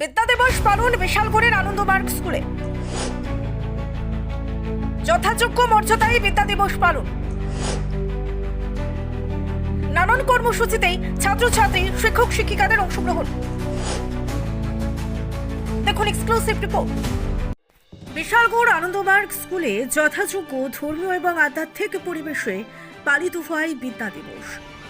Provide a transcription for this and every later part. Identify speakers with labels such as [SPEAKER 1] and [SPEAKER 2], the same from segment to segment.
[SPEAKER 1] বিদ্যা দিবস পালন বিশালগড়ের আনন্দমার্গ স্কুলে। যথাযোগ্য মর্যাদায় বিদ্যা দিবস পালন। নানান কর্মসূচিতেই ছাত্রছাত্রী, শিক্ষক, শিক্ষিকাদের অংশগ্রহণ। দেখুন এক্সক্লুসিভ রিপোর্ট বিশালগড় আনন্দমার্গ স্কুলে যথাযোগ্য ধর্মীয় এবং আধ্যাত্মিক পরিবেশে পালিত হয় বিদ্যা দিবস।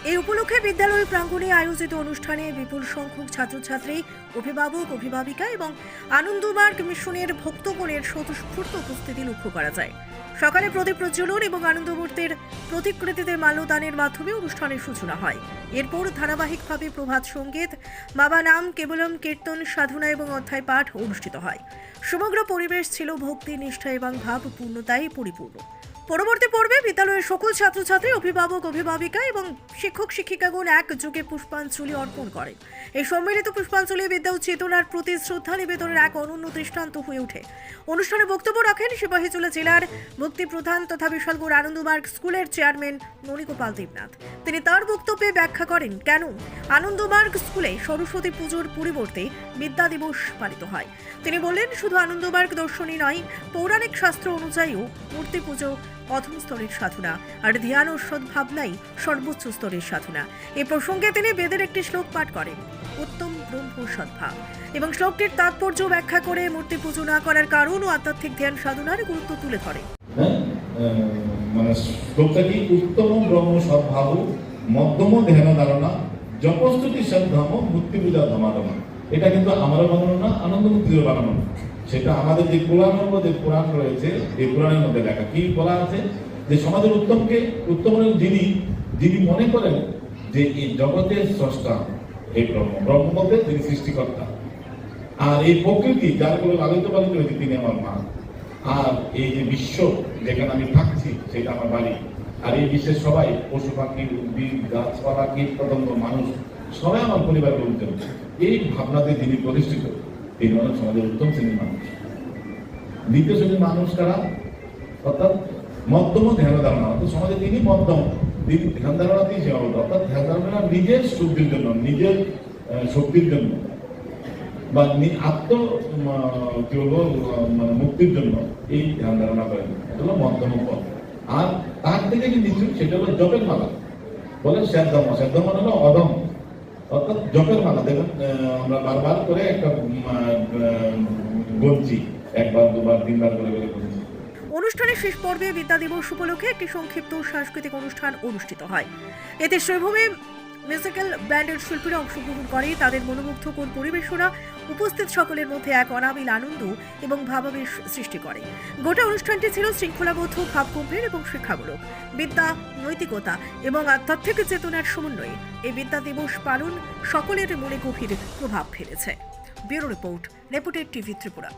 [SPEAKER 1] এই উপলক্ষে বিদ্যালয় প্রাঙ্গণে আয়োজিত অনুষ্ঠানে বিপুল সংখ্যক ছাত্রছাত্রী, অভিভাবক, অভিভাবিকা এবং আনন্দমার্গ মিশনের ভক্তগণের স্বতঃস্ফূর্ত উপস্থিতি লক্ষ্য করা যায়। সকালে প্রদীপ প্রজ্বলন এবং আনন্দমূর্তির প্রতিকৃতিতে মাল্যদানের মাধ্যমে অনুষ্ঠানের সূচনা হয়। এরপর ধারাবাহিকভাবে প্রভাত সংগীত, বাবা নাম কেবলম কীর্তন, সাধনা এবং অধ্যায় পাঠ অনুষ্ঠিত হয়। সমগ্র পরিবেশ ছিল ভক্তি নিষ্ঠা এবং ভাবপূর্ণতায় পরিপূর্ণ। পরবর্তী পর্বে বিদ্যালয়ের সকল ছাত্রছাত্রী, অভিভাবক, অভিভাবিকা এবং শিক্ষক শিক্ষিকাগণ এক যুগে পুষ্পাঞ্জলি অর্পণ করেন এই সম্মিলিত পুষ্পাঞ্জলি বিদ্যা চেতনার প্রতি শ্রদ্ধা নিবেদনের এক অনন্য দৃষ্টান্ত হয়ে ওঠে। অনুষ্ঠানে বক্তব্য রাখেন সিপাহীজলা জেলার মুক্তি প্রধান তথা বিশালগড় আনন্দমার্গ স্কুলের চেয়ারম্যান ননীগোপাল দেবনাথ। তিনি তার বক্তব্যে ব্যাখ্যা করেন কেন আনন্দমার্গ স্কুলে সরস্বতী পুজোর পরিবর্তে বিদ্যা দিবস পালিত হয়। তিনি বললেন, শুধু আনন্দমার্গ দর্শনই নয়, পৌরাণিক শাস্ত্র অনুযায়ীও মূর্তি পুজো অধম স্তরের সাধনা আর ধ্যান ও সদ্ভাবনাই সর্বোচ্চ স্তরের সাধনা। এ প্রসঙ্গে তিনি বেদের একটি শ্লোক পাঠ করেন, উত্তম ব্রহ্ম সদ্ভাব। এবং শ্লোকটির তাৎপর্য ব্যাখ্যা করে মূর্তি পুজো না করার কারণ ও আধ্যাত্মিক ধ্যান সাধনার গুরুত্ব তুলে ধরে
[SPEAKER 2] হ্যাঁ? মানে শ্লোকটা কি? উত্তম ব্রহ্ম সদ্ভাব মধ্যম ধ্যান ধারণা সদ্ধাম মূর্তি পূজা ধমাধমা। এটা কিন্তু বানানো না আনন্দ মুক্তিরও বানানো সেটা আমাদের যে পুরাণ মধ্যে পুরাণ রয়েছে এই পুরাণের মধ্যে লেখা কি বলা আছে? যে সমাজের উত্তমকে উত্তম যিনি যিনি মনে করেন যে এই জগতের স্রষ্টা এই ব্রহ্ম ব্রহ্ম তিনি সৃষ্টিকর্তা। আর এই প্রকৃতি যার কোনো লালিত পালিত হয়েছে, তিনি আমার মা। আর এই যে বিশ্ব যেখানে আমি থাকছি, সেটা আমার বাড়ি। আর এই বিশ্বের সবাই পশু পাখি, উদ্ভিদ, গাছপালা কীট পতঙ্গ মানুষ, সবাই আমার পরিবারের উদ্যোগ এই ভাবনাতে যিনি প্রতিষ্ঠিত তিনি হলেন সমাজের উত্তম শ্রেণির মানুষ। দ্বিতীয় শ্রেণির মানুষ অর্থাৎ মধ্যম ধ্যান ধারণা। অর্থাৎ সমাজে তিনি মধ্যম। ধ্যান ধারণাতেই সীমাবদ্ধ অর্থাৎ ধ্যান ধারণা নিজের শুদ্ধির জন্য, নিজের শক্তির জন্য বা আত্ম কি মানে মুক্তির জন্য এই ধ্যান ধারণা করেন। এটা হলো মধ্যম পথ। আর তার থেকে যে নিচু সেটা হলো জপের মালা। বলে শ্যাদ্ধম শ্যাদ্ধম হলো অদম অর্থাৎ জপের মালা দেখুন আমরা বারবার করে একটা বলছি, একবার, দুবার, তিনবার করে বলছি।
[SPEAKER 1] অনুষ্ঠানের শেষ পর্বে বিদ্যা দিবস উপলক্ষে একটি সংক্ষিপ্ত সাংস্কৃতিক অনুষ্ঠান অনুষ্ঠিত হয়। এতে শ্রীভূমি মিউজিক্যাল ব্যান্ডের শিল্পীরা অংশগ্রহণ করে, তাদের মনোমুগ্ধকর পরিবেশনা উপস্থিত সকলের মধ্যে এক অনাবিল আনন্দ এবং ভাবাবেশ সৃষ্টি করে। গোটা অনুষ্ঠানটি ছিল শৃঙ্খলাবদ্ধ, ভাবগম্ভীর এবং শিক্ষামূলক। বিদ্যা, নৈতিকতা এবং আধ্যাত্মিক চেতনার সমন্বয়ে এই বিদ্যা দিবস পালন সকলের মনে গভীর প্রভাব ফেলেছে। ব্যুরো রিপোর্ট নেপুটেড টিভি ত্রিপুরা।